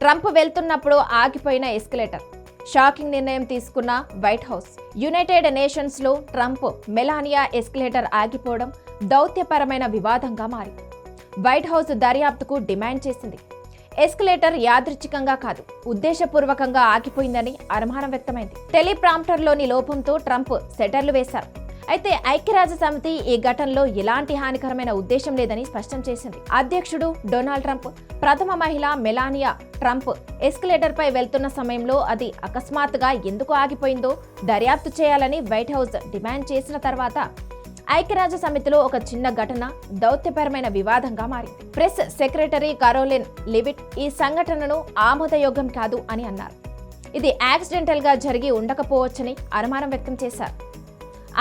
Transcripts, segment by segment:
Trump వెళ్తున్నప్పుడు ఆగిపోయిన escalator. Shocking నిర్ణయం తీసుకున్న వైట్ హౌస్. యునైటెడ్ నేషన్స్లో ట్రంప్ మెలానియా ఎస్కలేటర్ ఆగిపోవడం దౌత్యపరమైన వివాదంగా మారింది వైట్ హౌస్ దర్యాప్తుకు డిమాండ్ చేసింది. ఎస్కలేటర్ యాదృచ్ఛికంగా కాదు ఉద్దేశపూర్వకంగా ఆగిపోయిందని అనుమానం వ్యక్తమైంది. టెలిప్రాంప్టర్లోని లోపంతో ట్రంప్ సెటర్లు వేశారు. అయితే ఐక్యరాజ్య సమితి ఈ ఘటనలో ఎలాంటి హానికరమైన ఉద్దేశం లేదని స్పష్టం చేసింది. అధ్యక్షుడు డొనాల్డ్ ట్రంప్ ప్రథమ మహిళ మెలానియా ట్రంప్ ఎస్కలేటర్పై వెళ్తున్న సమయంలో అది అకస్మాత్తుగా ఎందుకు ఆగిపోయిందో దర్యాప్తు చేయాలని వైట్ హౌస్ డిమాండ్ చేసిన తర్వాత ఐక్యరాజ్య సమితిలో ఒక చిన్న ఘటన దౌత్యపరమైన వివాదంగా మారింది. ప్రెస్ సెక్రటరీ కరోలిన్ లివిట్ ఈ సంఘటనను ఆమోదయోగ్యం కాదు అని అన్నారు. ఇది యాక్సిడెంటల్గా జరిగి ఉండకపోవచ్చని అనుమానం వ్యక్తం చేశారు.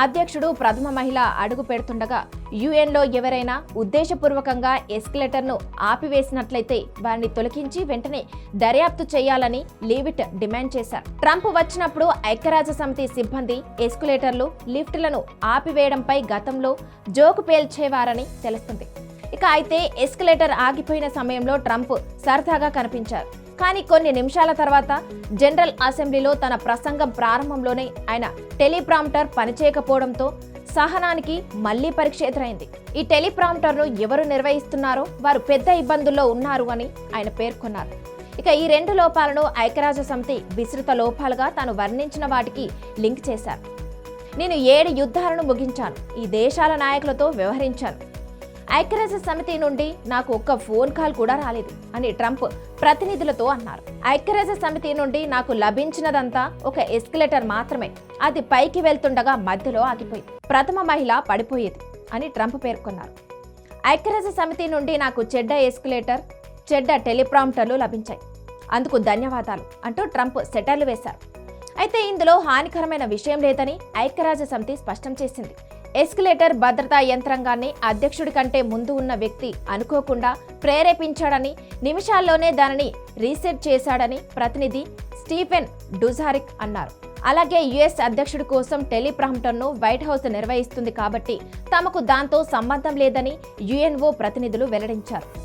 అధ్యక్షుడు ప్రథమ మహిళ అడుగు పెడుతుండగా యుఎన్లో ఎవరైనా ఉద్దేశపూర్వకంగా ఎస్కలేటర్ను ఆపివేసినట్లయితే వారిని తొలగించి వెంటనే దర్యాప్తు చేయాలని లీవిట్ డిమాండ్ చేశారు. ట్రంప్ వచ్చినప్పుడు ఐక్యరాజ్య సమితి సిబ్బంది ఎస్కలేటర్లు లిఫ్టులను ఆపివేయడంపై గతంలో జోకు పేల్చేవారని తెలుస్తుంది. ఇక అయితే ఎస్కలేటర్ ఆగిపోయిన సమయంలో ట్రంప్ సరదాగా కనిపించారు. కానీ కొన్ని నిమిషాల తర్వాత జనరల్ అసెంబ్లీలో తన ప్రసంగం ప్రారంభంలోనే ఆయన టెలిప్రాంప్టర్ పనిచేయకపోవడంతో సహనానికి మళ్ళీ పరీక్ష ఎదురైంది. ఈ టెలిప్రాంప్టర్ను ఎవరు నిర్వహిస్తున్నారో వారు పెద్ద ఇబ్బందుల్లో ఉన్నారు అని ఆయన పేర్కొన్నారు. ఇక ఈ రెండు లోపాలను ఐక్యరాజ్య సమితి విస్తృత లోపాలుగా తాను వర్ణించిన వాటికి లింక్ చేశారు. నేను ఏడు యుద్ధాలను ముగించాను. ఈ దేశాల నాయకులతో వ్యవహరించాను. ఐక్యరాజ్య సమితి నుండి నాకు ఒక్క ఫోన్ కాల్ కూడా రాలేదు అని ట్రంప్ ప్రతినిధులతో అన్నారు. ఐక్యరాజ్య సమితి నుండి నాకు లభించినదంతా ఒక ఎస్కలేటర్ మాత్రమే. అది పైకి వెళ్తుండగా మధ్యలో ఆగిపోయింది. ప్రథమ మహిళ పడిపోయేది అని ట్రంప్ పేర్కొన్నారు. ఐక్యరాజ్య సమితి నుండి నాకు చెడ్డ ఎస్కలేటర్ చెడ్డ టెలిప్రాంప్టర్లు లభించాయి. అందుకు ధన్యవాదాలు అంటూ ట్రంప్ సెటర్లు వేశారు. అయితే ఇందులో హానికరమైన విషయం లేదని ఐక్యరాజ్య సమితి స్పష్టం చేసింది. ఎస్కలేటర్ భద్రతా యంత్రాంగాన్ని అధ్యక్షుడి కంటే ముందు ఉన్న వ్యక్తి అనుకోకుండా ప్రేరేపించాడని నిమిషాల్లోనే దానిని రీసెట్ చేశాడని ప్రతినిధి స్టీఫెన్ డుజారిక్ అన్నారు. అలాగే యుఎస్ అధ్యక్షుడి కోసం టెలిప్రాంప్టర్ను వైట్ హౌస్ నిర్వహిస్తుంది కాబట్టి తమకు దాంతో సంబంధం లేదని యుఎన్ఓ ప్రతినిధులు వెల్లడించారు.